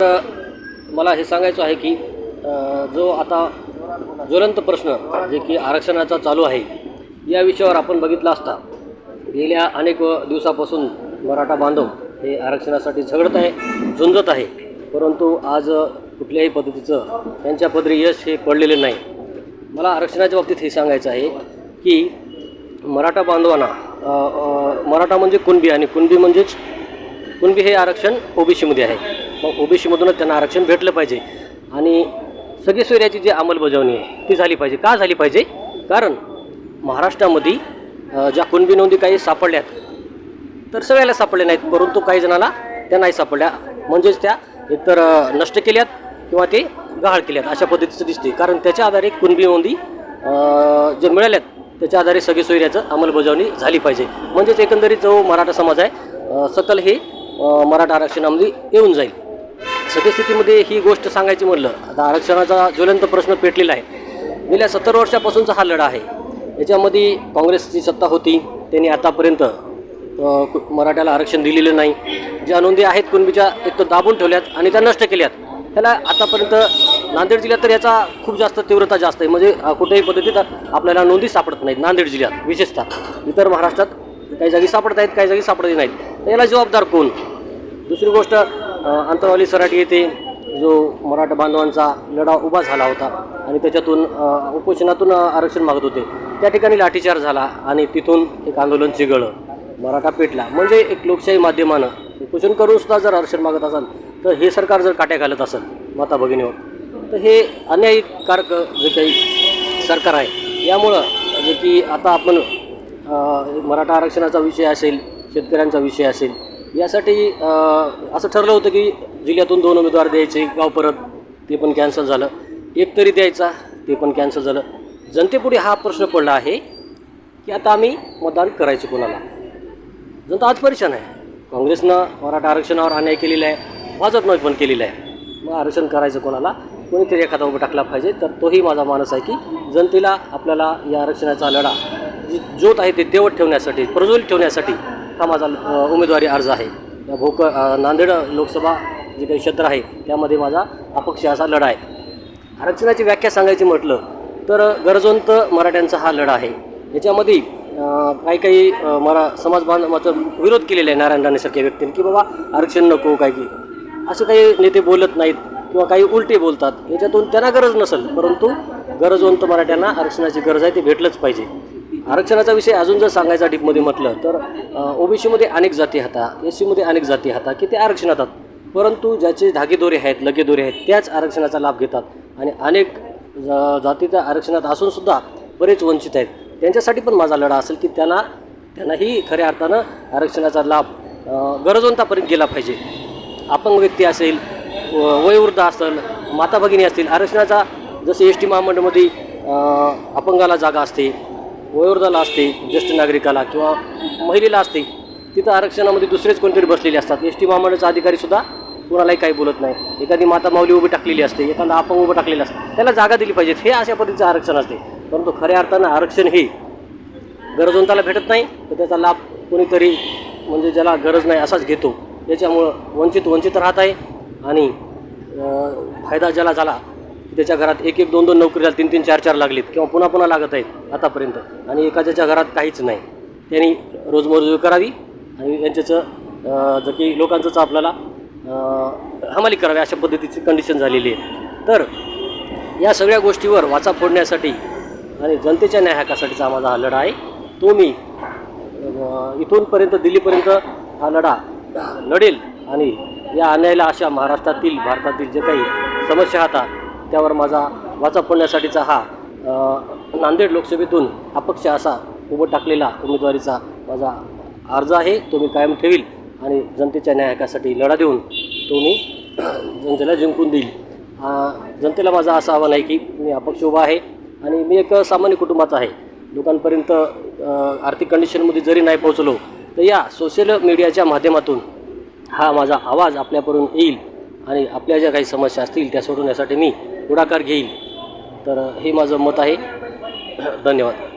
मला हे सांगायचं आहे की जो आता ज्वलंत प्रश्न जे की आरक्षणाचा चालू आहे या विषयावर आपण बघितला असता गेल्या अनेक दिवसापासून मराठा बांधव हे आरक्षणासाठी झगडत आहे झुंजत आहे. परंतु आज कुठल्याही पद्धतीचं त्यांच्या पदरी यश हे पडलेले नाही. मला आरक्षणाच्या बाबतीत हे सांगायचं आहे की मराठा बांधवांना मराठा म्हणजे कुणबी आणि कुणबी म्हणजेच कुणबी हे आरक्षण ओबीसीमध्ये आहे. मग ओबीसीमधूनच त्यांना आरक्षण भेटलं पाहिजे. आणि सगळी सोयऱ्याची जी अंमलबजावणी आहे ती झाली पाहिजे. का झाली पाहिजे? कारण महाराष्ट्रामध्ये ज्या कुणबी नोंदी काही सापडल्यात तर सगळ्याला सापडल्या नाहीत परंतु काही जणाला त्या नाही सापडल्या. म्हणजेच त्या एकतर नष्ट केल्यात किंवा ते गहाळ केल्यात अशा पद्धतीचं दिसते कारण त्याच्या आधारे कुणबी नोंदी जे मिळाल्यात त्याच्या आधारे सगळे सोयऱ्याचं अंमलबजावणी झाली पाहिजे. म्हणजेच एकंदरीत जो मराठा समाज आहे सकल हे मराठा आरक्षणामध्ये येऊन जाईल. सद्यस्थितीमध्ये ही गोष्ट सांगायची म्हणलं आता आरक्षणाचा ज्वलंत प्रश्न पेटलेला आहे. गेल्या सत्तर वर्षापासूनचा हा लढा आहे. याच्यामध्ये काँग्रेसची सत्ता होती. त्यांनी आतापर्यंत कु- मराठ्याला आरक्षण दिलेलं नाही. ज्या नोंदी आहेत कुणबीच्या एक तर दाबून ठेवल्यात आणि त्या नष्ट केल्यात. त्याला आतापर्यंत नांदेड जिल्ह्यात तर याचा खूप जास्त तीव्रता जास्त आहे. म्हणजे अ, कुठल्याही पद्धतीत आपल्याला नोंदी सापडत नाहीत नांदेड जिल्ह्यात विशेषतः. इतर महाराष्ट्रात काही जागी सापडत आहेत काही जागी सापडत नाहीत. याला जबाबदार कोण? दुसरी गोष्ट अंतरवाली सराटी येथे जो मराठा बांधवांचा लढा उभा झाला होता आणि त्याच्यातून उपोषणातून आरक्षण मागत होते. त्या ठिकाणी लाठीचार झाला आणि तिथून एक आंदोलन चिघळलं. मराठा पेटला. म्हणजे एक लोकशाही माध्यमानं उपोषण करून सुद्धा जर आरक्षण मागत असाल तर हे सरकार जर काट्या घालत असेल माता भगिनीवर तर हे अन्यायकारक जे काही सरकार आहे यामुळं जे की आता आपण मराठा आरक्षणाचा विषय असेल शेतकऱ्यांचा विषय असेल यासाठी असं ठरलं होतं की जिल्ह्यातून दोन उमेदवार द्यायचे गाव परत ते पण कॅन्सल झालं. एक तरी द्यायचा ते पण कॅन्सल झालं. जनतेपुढे हा प्रश्न पडला आहे की आता आम्ही मतदान करायचं कोणाला? जनता आज परेशान आहे. काँग्रेसनं मराठा आरक्षणावर अन्याय केलेला आहे भाजपनं पण केलेला आहे. मग आरक्षण करायचं कोणाला? कोणीतरी एखादा उभं टाकला पाहिजे तर तोही माझा मानस आहे की जनतेला आपल्याला या आरक्षणाचा लढा जी ज्योत आहे ते तेवत ठेवण्यासाठी प्रज्वलित ठेवण्यासाठी हा माझा उमेदवारी अर्ज आहे. या भोक नांदेड लोकसभा जे काही क्षेत्र आहे त्यामध्ये माझा अपक्ष असा लढा आहे. आरक्षणाची व्याख्या सांगायची म्हटलं तर गरजवंत मराठ्यांचा हा लढा आहे. याच्यामध्ये काही काही मरा समाज बांधवाचा विरोध केलेला आहे नारायण राणेसारख्या व्यक्तीने की बाबा आरक्षण नको काय की. असं काही नेते बोलत नाहीत किंवा काही उलटे बोलतात. याच्यातून त्यांना गरज नसेल परंतु गरजवंत मराठ्यांना आरक्षणाची गरज आहे ते भेटलंच पाहिजे. आरक्षणाचा विषय अजून जर सांगायचा डीपमध्ये म्हटलं तर ओबीसीमध्ये अनेक जाती हाता एस सीमध्ये अनेक जाती हाता की ते आरक्षण हातात परंतु ज्याचे धागेदोरे आहेत लगेदोरे आहेत त्याच आरक्षणाचा लाभ घेतात. आणि अनेक जातीच्या आरक्षणात असूनसुद्धा बरेच वंचित आहेत. त्यांच्यासाठी पण माझा लढा असेल की त्यांना त्यांनाही खऱ्या अर्थानं आरक्षणाचा लाभ गरजवंतापर्यंत गेला पाहिजे. अपंग व्यक्ती असेल व- वयोवृद्ध असेल माता भगिनी असतील आरक्षणाचा जसे एस टी महामंडळामध्ये अपंगाला जागा असते वयोवृद्धाला असते ज्येष्ठ नागरिकाला किंवा महिलेला असते तिथं आरक्षणामध्ये दुसरेच कोणतरी बसलेले असतात. एस टी महामंडळाचा अधिकारीसुद्धा कोणालाही काही बोलत नाही. एखादी माता माऊली उभी टाकलेली असते एखादा अपंग उभं टाकलेलं असतं त्याला जागा दिली पाहिजेत हे अशा पद्धतीचं आरक्षण असते. परंतु खऱ्या अर्थानं आरक्षण हे गरजवंताला भेटत नाही तर त्याचा लाभ कोणीतरी म्हणजे ज्याला गरज नाही असाच घेतो. त्याच्यामुळं वंचित वंचित राहत आहे आणि फायदा ज्याला झाला ज्याच्या त्याच्या घरात एक एक दोन दोन नोकरी झाली तीन तीन चार चार लागलीत किंवा पुन्हा पुन्हा लागत आहेत आतापर्यंत. आणि एखाद्याच्या घरात काहीच नाही. त्यांनी रोजमजुरी करावी आणि यांच्याचं जर की लोकांचंच आपल्याला हमाली करावी अशा पद्धतीची कंडिशन झालेली आहे. तर या सगळ्या गोष्टीवर वाचा फोडण्यासाठी आणि जनतेच्या न्याय हक्कासाठीचा माझा हा लढा आहे. तो मी इथूनपर्यंत दिल्लीपर्यंत हा लढा लढेल. आणि या अन्यायाला अशा महाराष्ट्रातील भारतातील जे काही समस्या आता त्यावर माझा वाचा फोडण्यासाठीचा हा नांदेड लोकसभेतून अपक्ष असा उभं टाकलेला उमेदवारीचा माझा अर्ज आहे. तो मी कायम ठेवील आणि जनतेच्या न्यायकासाठी लढा देऊन तो मी जनतेला जिंकून देईल. जनतेला माझं असं आव्हान आहे की मी अपक्ष उभा आहे आणि मी एक सामान्य कुटुंबाचा आहे. लोकांपर्यंत आर्थिक कंडिशनमध्ये जरी नाही पोहोचलो तर या सोशल मीडियाच्या माध्यमातून हा माझा आवाज आपल्यापर्यंत येईल आणि आपल्या ज्या काही समस्या असतील त्या सोडवण्यासाठी मी पुढाकार घेईल तर हे माझं मत आहे. धन्यवाद.